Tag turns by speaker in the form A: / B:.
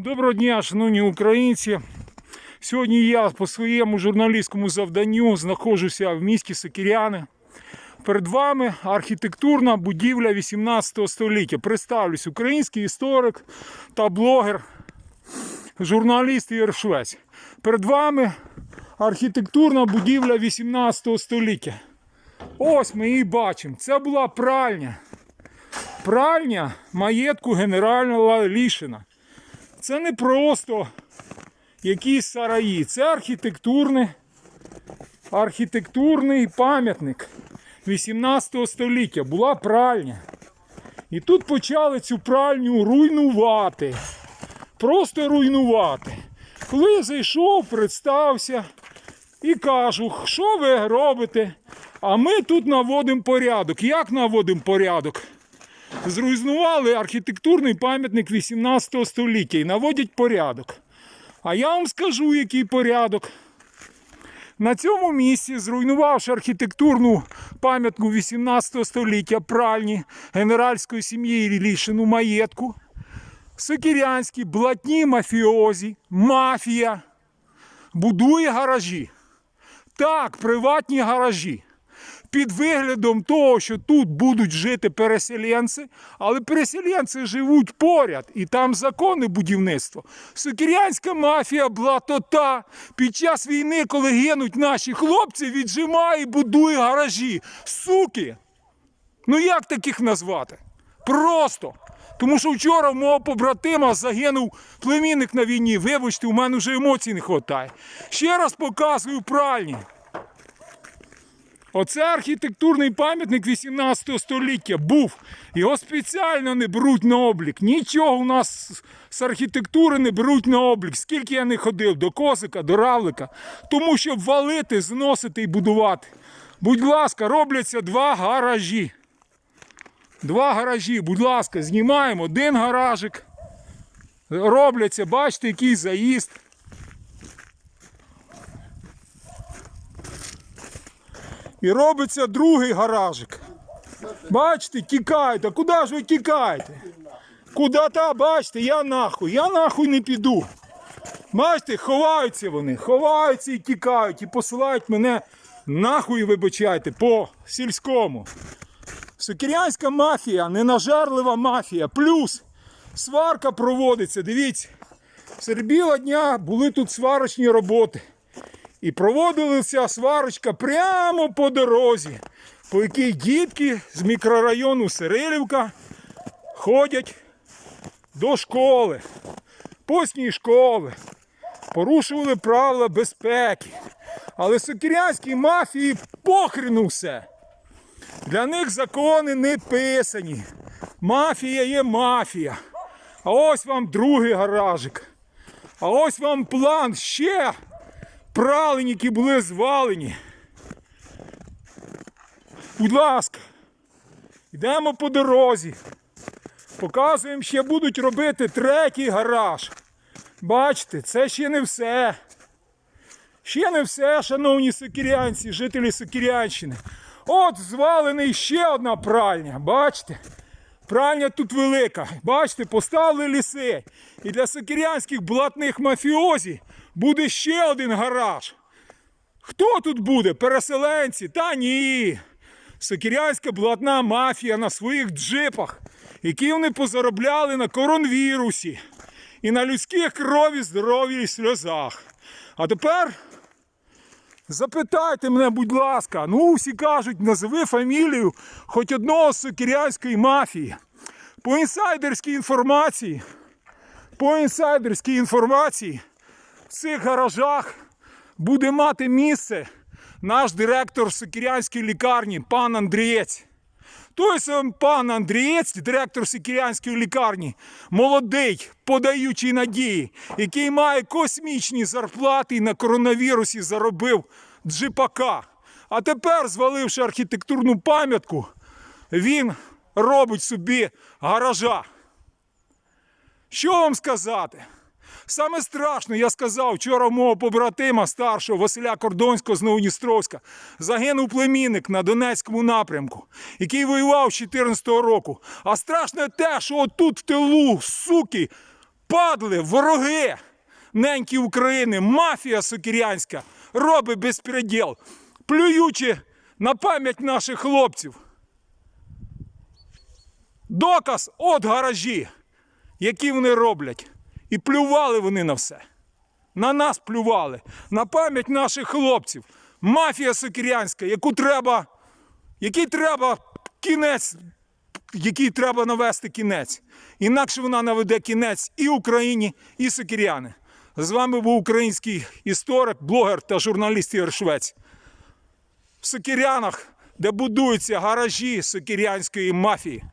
A: Доброго дня, шановні українці. Сьогодні я по своєму журналістському завданню знаходжуся в місті Сокіряни. Перед вами архітектурна будівля 18 століття. Представлюсь, український історик та блогер, журналіст Ігор Швець. Перед вами архітектурна будівля 18 століття. Ось ми її бачимо. Це була пральня. Пральня маєтку генерального Лішина. Це не просто якісь сараї, це архітектурний, архітектурний пам'ятник 18 століття. Була пральня. І тут почали цю пральню руйнувати. Просто руйнувати. Коли я зайшов, представився і кажу, що ви робите? А ми тут наводимо порядок. Як наводимо порядок? Зруйнували архітектурний пам'ятник 18 століття і наводять порядок. А я вам скажу, який порядок. На цьому місці, зруйнувавши архітектурну пам'ятку 18 століття пральні генеральської сім'ї Ілішину маєтку, сокірянські блатні мафіозі, мафія будує гаражі. Так, приватні гаражі під виглядом того, що тут будуть жити переселенці, але переселенці живуть поряд, і там закони будівництва. Сокірянська мафія блатота під час війни, коли гинуть наші хлопці, віджимає і будує гаражі. Суки! Ну як таких назвати? Просто. Тому що вчора в мого побратима загинув племінник на війні. Вибачте, у мене вже емоцій не вистачає. Ще раз показую пральні. Оце архітектурний пам'ятник 18 століття був. Його спеціально не беруть на облік. Нічого у нас з архітектури не беруть на облік. Скільки я не ходив до козика, до равлика. Тому що валити, зносити і будувати. Будь ласка, робляться два гаражі. Два гаражі, будь ласка, знімаємо один гаражик. Робляться, бачите, який заїзд. І робиться другий гаражик. Бачите, тікають. А куди ж ви тікаєте? Куди та, бачите, я нахуй, я нахуй не піду. Бачите, ховаються вони, ховаються і тікають, і посилають мене нахуй, вибачайте, по сільському. Сокірянська мафія, ненажарлива мафія. Плюс сварка проводиться. Дивіться, серед біла дня були тут сварочні роботи. І проводилася сварочка прямо по дорозі, по якій дітки з мікрорайону Сирилівка ходять до школи, постній школи, порушували правила безпеки. Але сокірянській мафії похрену все. Для них закони не писані. Мафія є мафія. А ось вам другий гаражик. А ось вам план ще пралені, які були звалені. Будь ласка, йдемо по дорозі. Показуємо, ще будуть робити третій гараж. Бачите, це ще не все. Ще не все, шановні сокірянці, жителі Сокірянщини. От звалений ще одна пральня. Бачите? Пральня тут велика. Бачите, поставили ліси. І для сокірянських блатних мафіозі буде ще один гараж. Хто тут буде? Переселенці? Та ні. Сокірянська блатна мафія на своїх джипах, які вони позаробляли на коронавірусі і на людських крові, здоров'ї і сльозах. А тепер запитайте мене, будь ласка, ну всі кажуть, назови фамілію хоч одного з сокірянської мафії. По інсайдерській інформації, по інсайдерській інформації в цих гаражах буде мати місце наш директор сокирянської лікарні, пан Андрієць. Той сам пан Андрієць, директор Сокірянської лікарні, молодий, подаючий надії, який має космічні зарплати і на коронавірусі заробив джипака. А тепер, зваливши архітектурну пам'ятку, він робить собі гаража. Що вам сказати? Саме страшно, я сказав, вчора мого побратима старшого Василя Кордонського з Новодністровська загинув племінник на Донецькому напрямку, який воював з 14-го року. А страшне те, що отут в тилу, суки, Падли, вороги, неньки України, мафія сокирянська робить безпреділ, плюючи на пам'ять наших хлопців. Доказ от гаражі, які вони роблять. І плювали вони на все. На нас плювали, на пам'ять наших хлопців. Мафія сокирянська, яку треба, якій треба кінець, який треба навести кінець. Інакше вона наведе кінець і Україні, і сокиряни. З вами був український історик, блогер та журналіст Ігор Швець. В Сокирянах, де будуються гаражі сокирянської мафії.